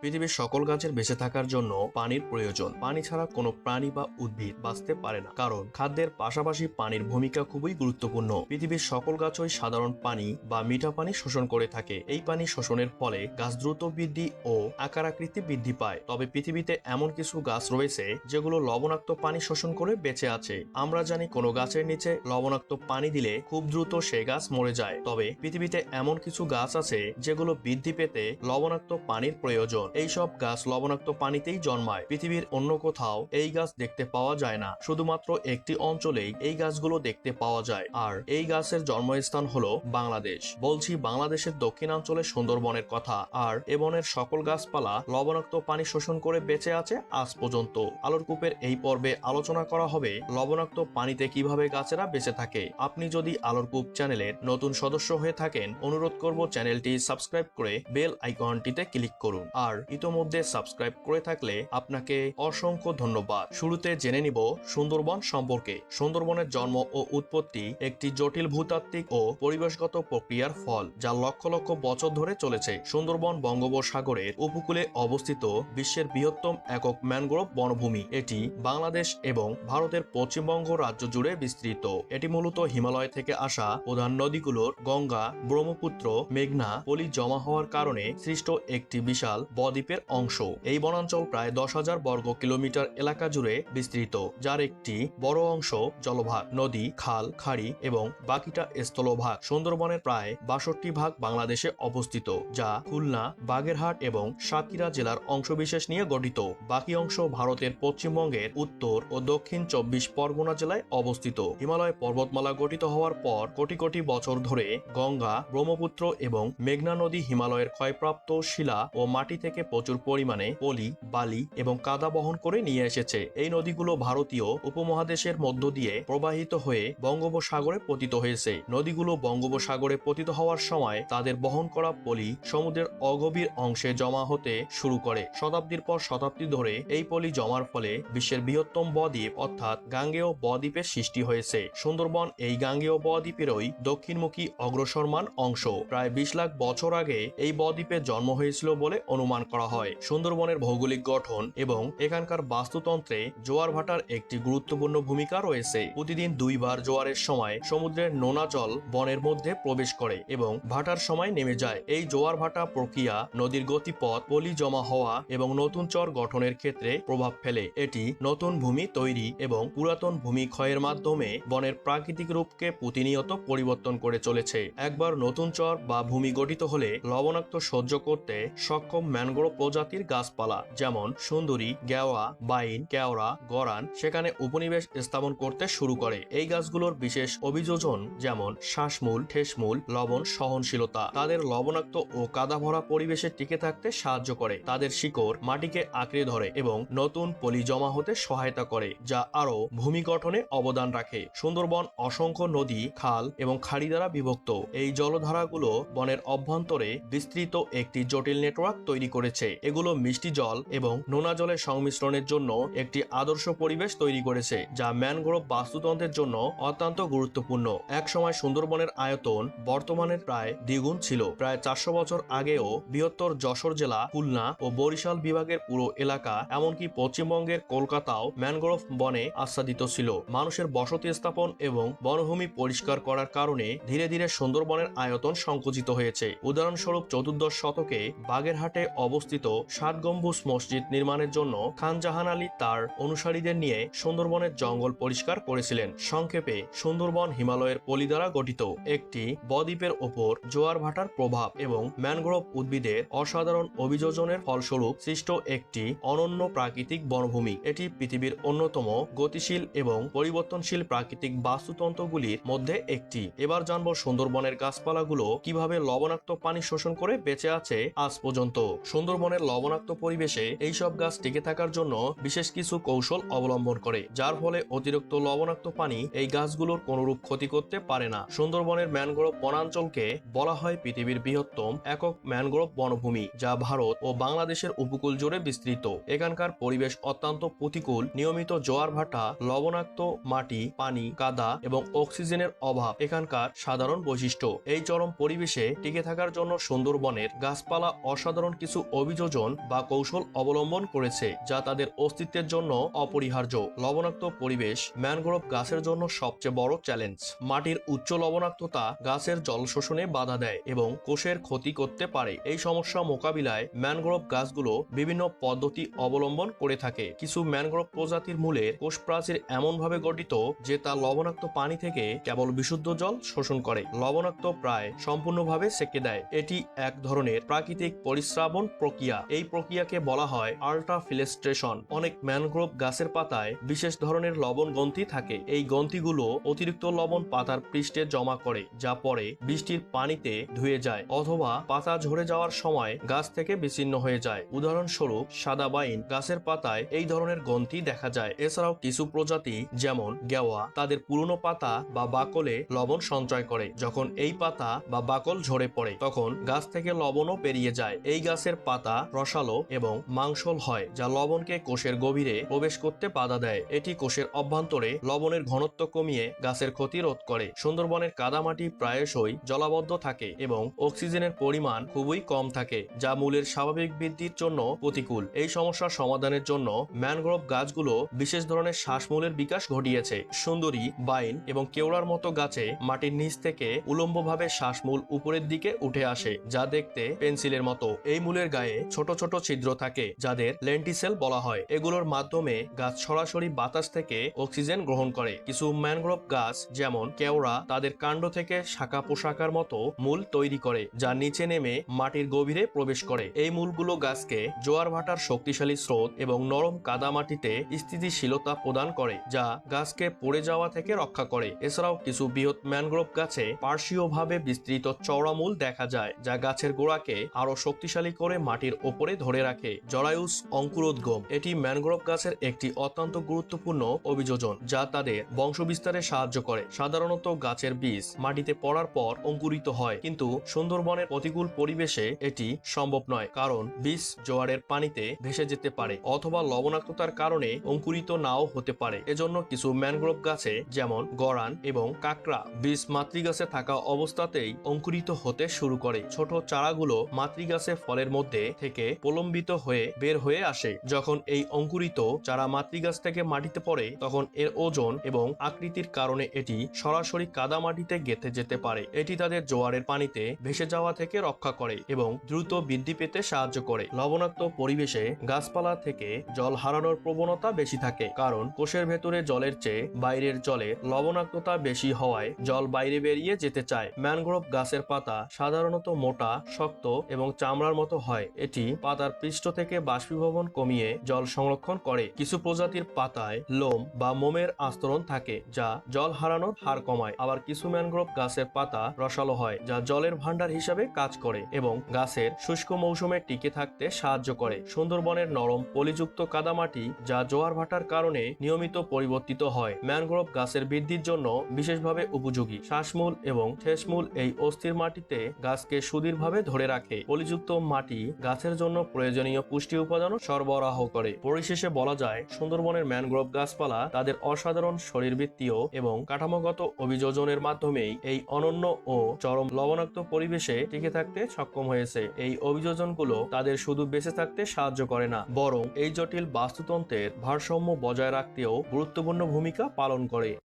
পৃথিবীর সকল গাছের বেঁচে থাকার জন্য পানির প্রয়োজন। পানি ছাড়া কোনো প্রাণী বা উদ্ভিদ বাঁচতে পারে না। কারণ, খাদ্যের পাশাপাশি পানির ভূমিকা খুবই গুরুত্বপূর্ণ। পৃথিবীর সকল গাছই সাধারণ পানি বা মিঠা পানি শোষণ করে থাকে। এই পানি শোষণের ফলে গাছ দ্রুত বৃদ্ধি ও আকার আকৃতি বৃদ্ধি পায়। তবে পৃথিবীতে এমন কিছু গাছ রয়েছে যেগুলো লবণাক্ত পানি শোষণ করে বেঁচে আছে। আমরা জানি কোনো গাছের নিচে লবণাক্ত পানি দিলে খুব দ্রুত সে গাছ মরে যায়। তবে পৃথিবীতে এমন কিছু গাছ আছে যেগুলো বৃদ্ধি পেতে লবণাক্ত পানির প্রয়োজন। এই সব গাছ লবণাক্ত পানিতেই জন্মায়। পৃথিবীর অন্য কোথাও এই গাছ দেখতে পাওয়া যায় না। শুধুমাত্র একটি অঞ্চলেই এই গাছগুলো দেখতে পাওয়া যায়। আর এই গাছের জন্মস্থান হলো বাংলাদেশ। বলছি বাংলাদেশের দক্ষিণাঞ্চলে সুন্দরবনের কথা। আর এ বনের সকল গাছপালা লবণাক্ত পানি শোষণ করে বেঁচে আছে আজ পর্যন্ত। আলোরকূপের এই পর্বে আলোচনা করা হবে লবণাক্ত পানিতে কীভাবে গাছেরা বেঁচে থাকে। আপনি যদি আলোরকূপ চ্যানেলের নতুন সদস্য হয়ে থাকেন, অনুরোধ করব চ্যানেলটি সাবস্ক্রাইব করে বেল আইকনটিতে ক্লিক করুন। আর ইতোমধ্যে সাবস্ক্রাইব করে থাকলে আপনাকে অসংখ্য ধন্যবাদ। শুরুতে জেনে নিব সুন্দরবন সম্পর্কে। সুন্দরবনের জন্ম ও উৎপত্তি একটি জটিল ভূতাত্ত্বিক ও পরিবেশগত প্রক্রিয়ার ফল, যা লক্ষ লক্ষ বছর ধরে চলেছে। সুন্দরবন বঙ্গোপসাগরের উপকূলে অবস্থিত বিশ্বের বৃহত্তম একক ম্যানগ্রোভ বনভূমি। এটি বাংলাদেশ এবং ভারতের পশ্চিমবঙ্গ রাজ্য জুড়ে বিস্তৃত। এটি মূলত হিমালয় থেকে আসা প্রধান নদীগুলোর গঙ্গা, ব্রহ্মপুত্র, মেঘনা, পলি জমা হওয়ার কারণে সৃষ্ট একটি বিশাল বদ্বীপের অংশ। এই বনাঞ্চল প্রায় দশ হাজার বর্গ কিলোমিটার এলাকা জুড়ে বিস্তৃত, যার একটি বড় অংশ জলভাগ, নদী, খাল, খাড়ি এবং বাকিটা স্থলভাগ। সুন্দরবনের প্রায় বাষট্টি ভাগ বাংলাদেশে অবস্থিত, যা খুলনা, বাগেরহাট এবং সাতক্ষীরা জেলার অংশবিশেষ নিয়ে গঠিত। বাকি অংশ ভারতের পশ্চিমবঙ্গের উত্তর ও দক্ষিণ চব্বিশ পরগনা জেলায় অবস্থিত। হিমালয় পর্বতমালা গঠিত হওয়ার পর কোটি কোটি বছর ধরে গঙ্গা, ব্রহ্মপুত্র এবং মেঘনা নদী হিমালয়ের ক্ষয়প্রাপ্ত শিলা ও মাটি থেকে প্রচুর পরিমাণে পলি, বালি এবং কাদা বহন করে নিয়ে এসেছে। এই নদীগুলো ভারতীয় উপমহাদেশের মধ্য দিয়ে প্রবাহিত হয়ে বঙ্গোপসাগরে পতিত হয়েছে। নদীগুলো বঙ্গোপসাগরে পতিত হওয়ার সময় তাদের বহন করা পলি সমুদ্রের অগভীর অংশে জমা হতে শুরু করে। শতাব্দীর পর শতাব্দী ধরে এই পলি জমার ফলে বিশ্বের বৃহত্তম বদ্বীপ অর্থাৎ গাঙ্গেয় বদ্বীপের সৃষ্টি হয়েছে। সুন্দরবন এই গাঙ্গেয় বদ্বীপেরই দক্ষিণমুখী অগ্রসরমান অংশ। প্রায় বিশ লাখ বছর আগে এই বদ্বীপে জন্ম হয়েছিল বলে অনুমান করা হয়। সুন্দরবনের ভৌগোলিক গঠন এবং এখানকার বাস্তুতন্ত্রে জোয়ার ভাটার একটি গুরুত্বপূর্ণ ভূমিকা রয়েছে। প্রতিদিন দুইবার জোয়ারের সময় সমুদ্রের নোনা জল বনের মধ্যে প্রবেশ করে এবং ভাটার সময় নেমে যায়। এই জোয়ার ভাটা প্রক্রিয়া নদীর গতিপথ, পলি জমা হওয়া এবং নতুন চর গঠনের ক্ষেত্রে প্রভাব ফেলে। এটি নতুন ভূমি তৈরি এবং পুরাতন ভূমি ক্ষয়ের মাধ্যমে বনের প্রাকৃতিক রূপকে প্রতিনিয়ত পরিবর্তন করে চলেছে। একবার নতুন চর বা ভূমি গঠিত হলে লবণাক্ত সহ্য করতে সক্ষম ম্যানগ্রোভ প্রজাতির গাছপালা, যেমন সুন্দরী, গেওয়া, বাইন, কেওড়া, গরান, সেখানে উপনিবেশ স্থাপন করতে শুরু করে। এই গাছগুলোর বিশেষ অভিযোজন যেমন শ্বাসমূল, ঠেসমূল, লবণ, সহনশীলতা। তাদের লবণাক্ত ও কাদা ভরা পরিবেশে টিকে থাকতে সাহায্য করে। তাদের শিকড় মাটিকে আঁকড়ে ধরে এবং নতুন পলি জমা হতে সহায়তা করে, যা আরও ভূমি গঠনে অবদান রাখে। সুন্দরবন অসংখ্য নদী, খাল এবং খাড়ি দ্বারা বিভক্ত। এই জলধারাগুলো বনের অভ্যন্তরে বিস্তৃত একটি জটিল নেটওয়ার্ক তৈরি করেছে। এগুলো মিষ্টি জল এবং নোনা জলের সংমিশ্রণের জন্য একটি আদর্শ পরিবেশ তৈরি করেছে, যা ম্যানগ্রোভ বাস্তুতন্ত্রের জন্য অত্যন্ত গুরুত্বপূর্ণ। একসময় সুন্দরবনের আয়তন বর্তমানের প্রায় দ্বিগুণ ছিল। প্রায় চারশো বছর আগেও বৃহত্তর যশোর জেলা, খুলনা ও বরিশাল বিভাগের পুরো এলাকা, এমনকি পশ্চিমবঙ্গের কলকাতাও ম্যানগ্রোভ বনে আচ্ছাদিত ছিল। মানুষের বসতি স্থাপন এবং বনভূমি পরিষ্কার করার কারণে ধীরে ধীরে সুন্দরবনের আয়তন সংকুচিত হয়েছে। উদাহরণস্বরূপ চতুর্দশ শতকে বাগেরহাটে অবস্থিত সাত গম্বুজ মসজিদ নির্মাণের জন্য খান জাহান আলী তার অনুসারীদের নিয়ে সুন্দরবনের জঙ্গল পরিষ্কার করেছিলেন। সংক্ষেপে, সুন্দরবন হিমালয়ের পলি দ্বারা গঠিত। একটি বদ্বীপের ওপর জোয়ার ভাটার প্রভাব এবং ম্যানগ্রোভ উদ্ভিদের অসাধারণ অভিযোজনের ফলস্বরূপ সৃষ্ট একটি অনন্য প্রাকৃতিক বনভূমি। এটি পৃথিবীর অন্যতম গতিশীল এবং পরিবর্তনশীল প্রাকৃতিক বাস্তুতন্ত্রগুলির মধ্যে একটি। এবার জানব সুন্দরবনের গাছপালাগুলো কীভাবে লবণাক্ত পানি শোষণ করে বেঁচে আছে আজ পর্যন্ত। সুন্দরবনের লবণাক্ত পরিবেশে এইসব গাছ টিকে থাকার জন্য বিশেষ কিছু কৌশল অবলম্বন করে, যার ফলে অতিরিক্ত লবণাক্ত পানি এই গাছগুলোর কোনরূপ ক্ষতি করতে পারে না। সুন্দরবনের ম্যানগ্রোভ বনাঞ্চলকে বলা হয় পৃথিবীর বৃহত্তম একক ম্যানগ্রোভ বনভূমি, যা ভারত ও বাংলাদেশের উপকূল জুড়ে বিস্তৃত। এখানকার পরিবেশ অত্যন্ত প্রতিকূল, নিয়মিত জোয়ার ভাটা, লবণাক্ত মাটি, পানি, কাদা এবং অক্সিজেনের অভাব এখানকার সাধারণ বৈশিষ্ট্য। এই চরম পরিবেশে টিকে থাকার জন্য সুন্দরবনের গাছপালা অসাধারণ কিছু অভিযোজন বা কৌশল অবলম্বন করেছে যা তাদের অস্তিত্বের জন্য অপরিহার্য। লবণাক্ত পরিবেশ ম্যানগ্রোভ গাছের জন্য সবচেয়ে বড় চ্যালেঞ্জ। মাটির উচ্চ লবণাক্ততা গাছের জল শোষণে বাধা দেয় এবং কোষের ক্ষতি করতে পারে। এই সমস্যা মোকাবিলায় ম্যানগ্রোভ গাছগুলো বিভিন্ন পদ্ধতি অবলম্বন করে থাকে। কিছু ম্যানগ্রোভ প্রজাতির মূলের কোষ প্রাচীর এমনভাবে গঠিত যে তা লবণাক্ত পানি থেকে কেবল বিশুদ্ধ জল শোষণ করে। লবণাক্ত প্রায় সম্পূর্ণভাবে সেকে দেয়। এটি এক ধরনের প্রাকৃতিক পরিশ্রাবণ প্রক্রিয়া। এই প্রক্রিয়াকে বলা হয় আল্ট্রাফিলেস্ট্রেশন অনেক ম্যানগ্রোভ গাছের পাতায় বিশেষ ধরনের লবণ গ্রন্থি থাকে। এই গ্রন্থিগুলো অতিরিক্ত লবণ পাতার পৃষ্ঠে জমা করে, যা পরে বৃষ্টির পানিতে ধুয়ে যায় অথবা পাতা ঝরে যাওয়ার সময় গাছ থেকে বিচ্ছিন্ন হয়ে যায়। উদাহরণস্বরূপ, সাদা বাইন গাছের পাতায় এই ধরনের গ্রন্থি দেখা যায়। এছাড়াও কিছু প্রজাতি, যেমন গেওয়া, তাদের পুরনো পাতা বা বাকলে লবণ সঞ্চয় করে। যখন এই পাতা বা বাকল ঝরে পড়ে, তখন গাছ থেকে লবণও পেরিয়ে যায়। এই গাছের পাতা, রসালো এবং মাংসল হয়, যা লবণকে কোষের গভীরে প্রবেশ করতে বাধা দেয়। এটি কোষের অভ্যন্তরে লবণের ঘনত্ব কমিয়ে গাছের ক্ষতি রোধ করে। সুন্দরবনের কাদামাটি প্রায়শই জলাবদ্ধ থাকে এবং অক্সিজেনের পরিমাণ খুবই কম থাকে, যা মূলের স্বাভাবিক বৃদ্ধির জন্য প্রতিকূল। এই সমস্যার সমাধানের জন্য ম্যানগ্রোভ গাছগুলো বিশেষ ধরনের শ্বাসমূলের বিকাশ ঘটিয়েছে। সুন্দরী, বাইন এবং কেওড়ার মতো গাছে মাটির নিচ থেকে উলম্বভাবে শ্বাসমূল উপরের দিকে উঠে আসে, যা দেখতে পেন্সিলের মতো। এই মূলের গায়ে ছোট ছোট ছিদ্র থাকে, যাদের লেন্টিসেল বলা হয়। এগুলোর মাধ্যমে গাছ সরাসরি বাতাস থেকে অক্সিজেন গ্রহণ করে। কিছু ম্যানগ্রোভ গাছ, যেমন কেওড়া, তাদের কাণ্ড থেকে শাখা পোশাকার মতো মূল তৈরি করে, যা নিচে নেমে মাটির গভীরে প্রবেশ করে। এই মূলগুলো গাছকে জোয়ার ভাটার শক্তিশালী স্রোত এবং নরম কাদামাটিতে স্থিতিশীলতা প্রদান করে, যা গাছকে পড়ে যাওয়া থেকে রক্ষা করে। এছাড়াও কিছু বৃহৎ ম্যানগ্রোভ গাছে পার্শ্বীয়ভাবে বিস্তৃত চওড়া মূল দেখা যায়, যা গাছের গোড়াকে আরও শক্তিশালী করে মাটির ওপরে ধরে রাখে। জরায়ুস অঙ্কুরোদ্গম এটি ম্যানগ্রোভ গাছের একটি অত্যন্ত গুরুত্বপূর্ণ অভিযোজন, যা তাদের বংশবিস্তারে সাহায্য করে। সাধারণত গাছের বীজ মাটিতে পড়ার পর অঙ্কুরিত হয়, কিন্তু সুন্দরবনের প্রতিকূল পরিবেশে এটি সম্ভব নয়, কারণ বীজ জোয়ারের পানিতে ভেসে যেতে পারে, অথবা লবণাক্ততার কারণে অঙ্কুরিত নাও হতে পারে। এজন্য কিছু ম্যানগ্রোভ গাছে, যেমন গড়ান এবং কাকড়া, বীজ মাতৃগাছে থাকা অবস্থাতেই অঙ্কুরিত হতে শুরু করে। ছোট চারাগুলো মাতৃগাছে ফলের মধ্যে থেকে প্রলম্বিত হয়ে বের হয়ে আসে। যখন এই অঙ্কুরিত চারা মাতৃগাছ থেকে মাটিতে পড়ে, তখন এর ওজন এবং আকৃতির কারণে এটি সরাসরি কাদা মাটিতে গেঁথে যেতে পারে। এটি তাদের জোয়ারের পানিতে ভেসে যাওয়া থেকে রক্ষা করে এবং দ্রুত বৃদ্ধি পেতে সাহায্য করে। লবণাক্ত পরিবেশে গাছপালা থেকে জল হারানোর প্রবণতা বেশি থাকে, কারণ কোষের ভেতরে জলের চেয়ে বাইরের জলে লবণাক্ততা বেশি হওয়ায় জল বাইরে বেরিয়ে যেতে চায়। ম্যানগ্রোভ গাছের পাতা সাধারণত মোটা, শক্ত এবং চামড়ার মতো হয়। এটি পাতার পৃষ্ঠ থেকে বাষ্পীভবন কমিয়ে জল সংরক্ষণ করে। কিছু প্রজাতির পাতায় লোম বা মোমের আস্তরণ থাকে, যা জল হারানোর হার কমায়। আবার কিছু ম্যানগ্রোভ গাছের পাতা রসালো হয়, যা জলের ভান্ডার হিসাবে কাজ করে এবং গাছের শুষ্ক মৌসুমে টিকে থাকতে সাহায্য করে। সুন্দরবনের নরম পলিযুক্ত কাদামাটি, যা জোয়ার ভাটার কারণে নিয়মিত পরিবর্তিত হয়, ম্যানগ্রোভ গাছের বৃদ্ধির জন্য বিশেষভাবে উপযোগী। শ্বাসমূল এবং ঠেসমূল এই অস্থির মাটিতে গাছকে সুদীরভাবে ধরে রাখে। পলিযুক্ত মাটি গাছের জন্য প্রয়োজনীয় পুষ্টি উপাদানও সরবরাহ করে। পরিশেষে বলা যায়, সুন্দরবনের ম্যানগ্রোভ গাছপালা তাদের অসাধারণ শরীরবৃত্তীয় এবং কাঠামোগত অভিযোজনের মাধ্যমেই এই অনন্য ও চরম লবণাক্ত পরিবেশে টিকে থাকতে সক্ষম হয়েছে। এই অভিযোজনগুলো তাদের শুধু বেঁচে থাকতে সাহায্য করে না, বরং এই জটিল বাস্তুতন্ত্রের ভারসাম্য বজায় রাখতেও গুরুত্বপূর্ণ ভূমিকা পালন করে।